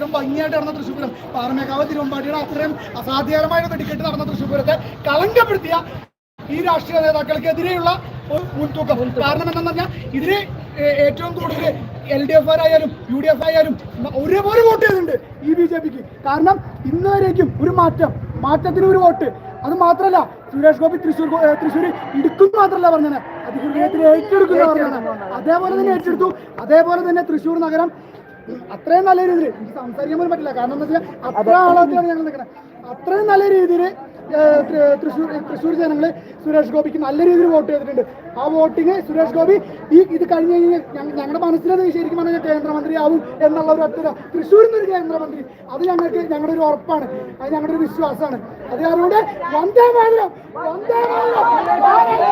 തൃശ്ശൂരും ഭംഗിയായിട്ട് നടന്ന തൃശ്ശൂരം. പാറമേക്കാവ് തിരുവമ്പാടിയുടെ അത്രയും അസാധ്യകരമായ വെടിക്കെട്ട് നടന്ന തൃശ്ശൂരത്തെ കളങ്കപ്പെടുത്തിയ ഈ രാഷ്ട്രീയ നേതാക്കൾക്കെതിരെയുള്ള ഒരു മുൻതൂക്കം. കാരണം എന്താണെന്ന് പറഞ്ഞാൽ ഇതിന് ഏറ്റവും കൂടുതൽ എൽ ഡി എഫ് ആയാലും യു ഡി എഫ് ആയാലും ഒരേപോലെ വോട്ട് ചെയ്തിട്ടുണ്ട് ഈ ബി ജെ പിക്ക്. കാരണം ഇന്ന് വരേക്കും ഒരു മാറ്റം മാറ്റത്തിന് ഒരു വോട്ട്. അത് മാത്രമല്ല സുരേഷ് ഗോപി തൃശ്ശൂർ തൃശ്ശൂർ ഇടുക്കും മാത്രമല്ല പറഞ്ഞത്. അത് ഹൃദയത്തിൽ ഏറ്റെടുക്കുന്ന പറഞ്ഞത് അതേപോലെ തന്നെ ഏറ്റെടുത്തു. അതേപോലെ തന്നെ തൃശ്ശൂർ നഗരം അത്രയും നല്ല രീതിയിൽ എനിക്ക് സംസാരിക്കാൻ പോലും പറ്റില്ല. കാരണം എന്താ വെച്ചാൽ അത്ര ആളൊക്കെയാണ് ഞങ്ങൾ നിൽക്കുന്നത് അത്രയും നല്ല രീതിയിൽ തൃശ്ശൂർ തൃശ്ശൂർ ജനങ്ങൾ സുരേഷ് ഗോപിക്ക് നല്ല രീതിയിൽ വോട്ട് ചെയ്തിട്ടുണ്ട്. ആ വോട്ടിങ് സുരേഷ് ഗോപി ഈ ഇത് കഴിഞ്ഞ് കഴിഞ്ഞാൽ ഞങ്ങ- ഞങ്ങളുടെ മനസ്സിലത് ശരിക്കും പറഞ്ഞാൽ കേന്ദ്രമന്ത്രിയാവും എന്നുള്ള ഒരു ഒറ്റ തൃശ്ശൂരിൽ നിന്നൊരു കേന്ദ്രമന്ത്രി. അത് ഞങ്ങൾക്ക് ഞങ്ങളുടെ ഒരു ഉറപ്പാണ്. അത് ഞങ്ങളുടെ ഒരു വിശ്വാസമാണ്. അത് അതുകൊണ്ട് വന്ദേ മാതരം വന്ദേ മാതരം.